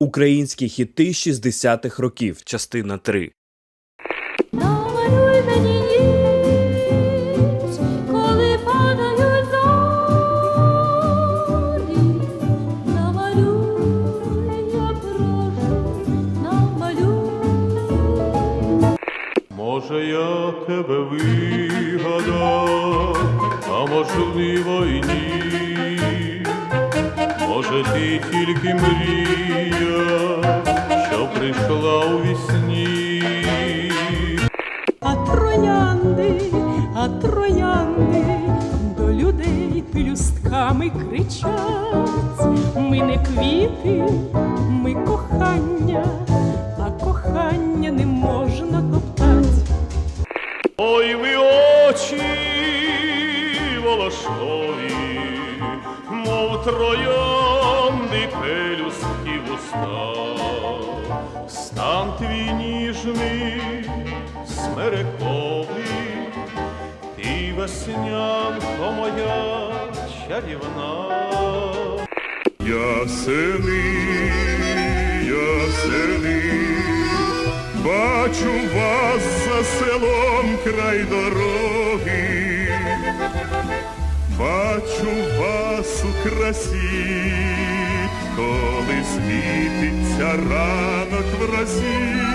Українські хіти 60-х років, частина 3. Намалюй мені ніч, коли падають зорі. Намалюй, я прошу, намалюй. Може, я тебе вигадав, а можливо й ні. Може, ти тільки мрія, що прийшла у вісні. А троянди, а троянди до людей пелюстками кричать. Ми не квіти, ми кохання, а кохання не можна топтать. Ой, ви очі волошкові, мов троянди пелюстки вуста. Стан твій ніжний, смерековий, ти веснянко моя чарівна. Ясени, ясени, бачу вас за селом край дороги, бачу вас у красі, коли світиться ранок в разі.